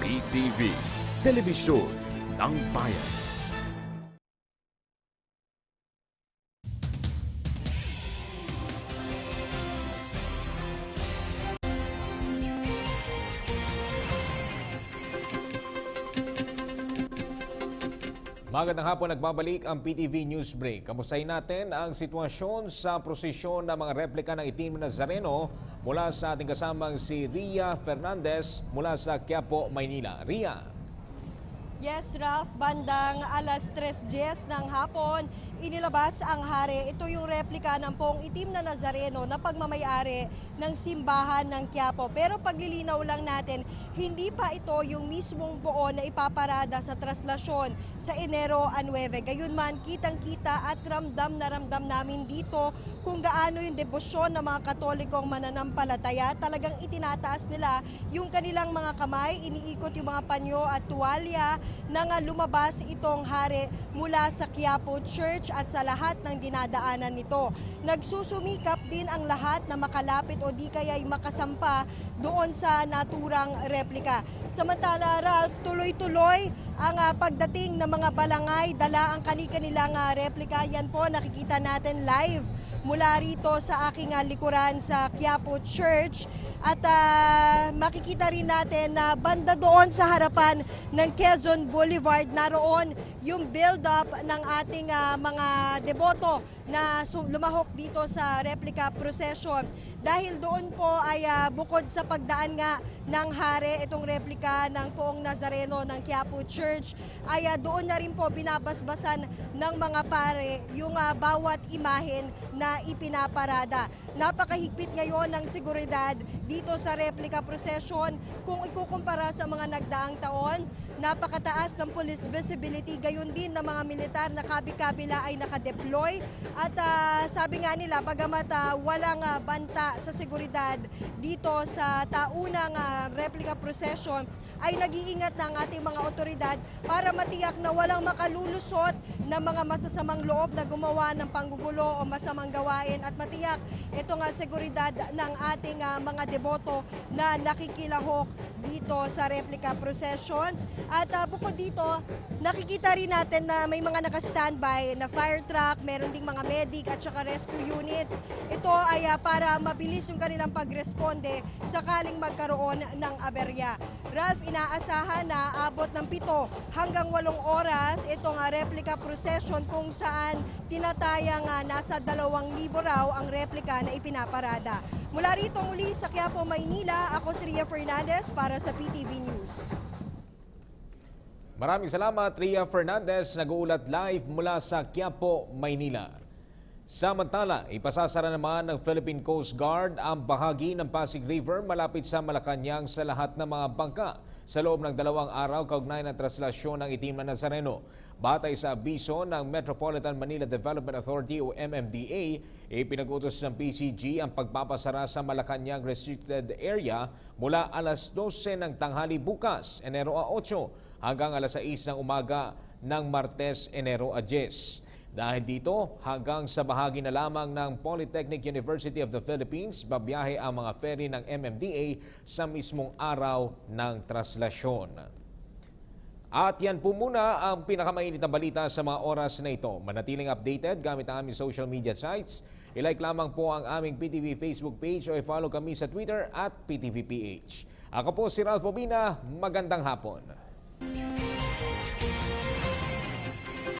PTV, Telebisyon ng Bayan. Magandang hapon, nagbabalik ang PTV News Break. Kamustahin natin ang sitwasyon sa prosesyon ng mga replika ng itim na Nazareno mula sa ating kasamang si Ria Fernandez mula sa Quiapo, Maynila. Ria. Yes, Ralph, bandang alas 3.10 ng hapon, inilabas ang hari. Ito yung replika ng pong itim na Nazareno na pagmamayari ng simbahan ng Quiapo. Pero paglilinaw lang natin, hindi pa ito yung mismong buo na ipaparada sa traslasyon sa Enero 9. Gayunman, kitang-kita at ramdam na ramdam namin dito kung gaano yung debosyon ng mga katolikong mananampalataya. Talagang itinataas nila yung kanilang mga kamay, iniikot yung mga panyo at tuwalya na nga lumabas itong hari mula sa Quiapo Church at sa lahat ng dinadaanan nito. Nagsusumikap din ang lahat na makalapit o di kaya'y makasampa doon sa naturang replika. Samantala, Ralph, tuloy-tuloy ang ah, pagdating ng mga balangay, dala ang kani-kanilang ah, replika. Yan po, nakikita natin live mula rito sa aking ah, likuran sa Quiapo Church. At ah, makikita rin natin na banda doon sa harapan ng Quezon Boulevard, naroon yung build-up ng ating ah, mga deboto na lumahok dito sa replica procession. Dahil doon po ay ah, bukod sa pagdaan nga ng hari, itong replika ng poong Nazareno ng Quiapo Church, ay ah, doon na rin po binabasbasan ng mga pare yung ah, bawat imahen na ipinaparada. Napakahigpit ngayon ng seguridad dito sa replica procession kung ikukumpara sa mga nagdaang taon napakataas ng police visibility gayon din ng mga militar na kabi-kabila ay nakadeploy. At ah, sabi nga nila bagamat ah, walang ah, banta sa seguridad dito sa taunang ah, replica procession ay nag-iingat ng ating mga otoridad para matiyak na walang makalulusot na mga masasamang loob na gumawa ng panggugulo o masamang gawain. At matiyak ito nga seguridad ng ating ah, mga deboto na nakikilahok dito sa replica procession. At ah, bukod dito, nakikita rin natin na may mga naka-standby na fire truck, meron ding mga medic at saka rescue units. Ito ay ah, para mabilis yung kanilang pagresponde sakaling magkaroon ng aberya. Ralph, inaasahan na abot ng pito hanggang walong oras itong ah, replica procession kung saan tinatayang ah, nasa dalawang libo raw ang replika na ipinaparada. Mula rito muli sa Quiapo, Maynila, ako si Ria Fernandez para sa PTV News. Maraming salamat, Ria Fernandez, nag-uulat live mula sa Quiapo, Maynila. Samantala, ipasasara naman ng Philippine Coast Guard ang bahagi ng Pasig River malapit sa Malacanang sa lahat ng mga bangka sa loob ng dalawang araw kaugnay ng traslasyon ng itim na Nazareno. Batay sa abiso ng Metropolitan Manila Development Authority o MMDA, ipinag-utos ng PCG ang pagpapasara sa Malacanang Restricted Area mula alas 12 ng tanghali bukas, Enero 8, hanggang alas 6 ng umaga ng Martes, Enero 10. Dahil dito, hanggang sa bahagi na lamang ng Polytechnic University of the Philippines, babiyahe ang mga ferry ng MMDA sa mismong araw ng traslasyon. At yan po muna ang pinakamainit na balita sa mga oras na ito. Manatiling updated gamit ang aming social media sites. I-like lamang po ang aming PTV Facebook page o i-follow kami sa Twitter at PTVPH. Ako po si Ralph Obina. Magandang hapon.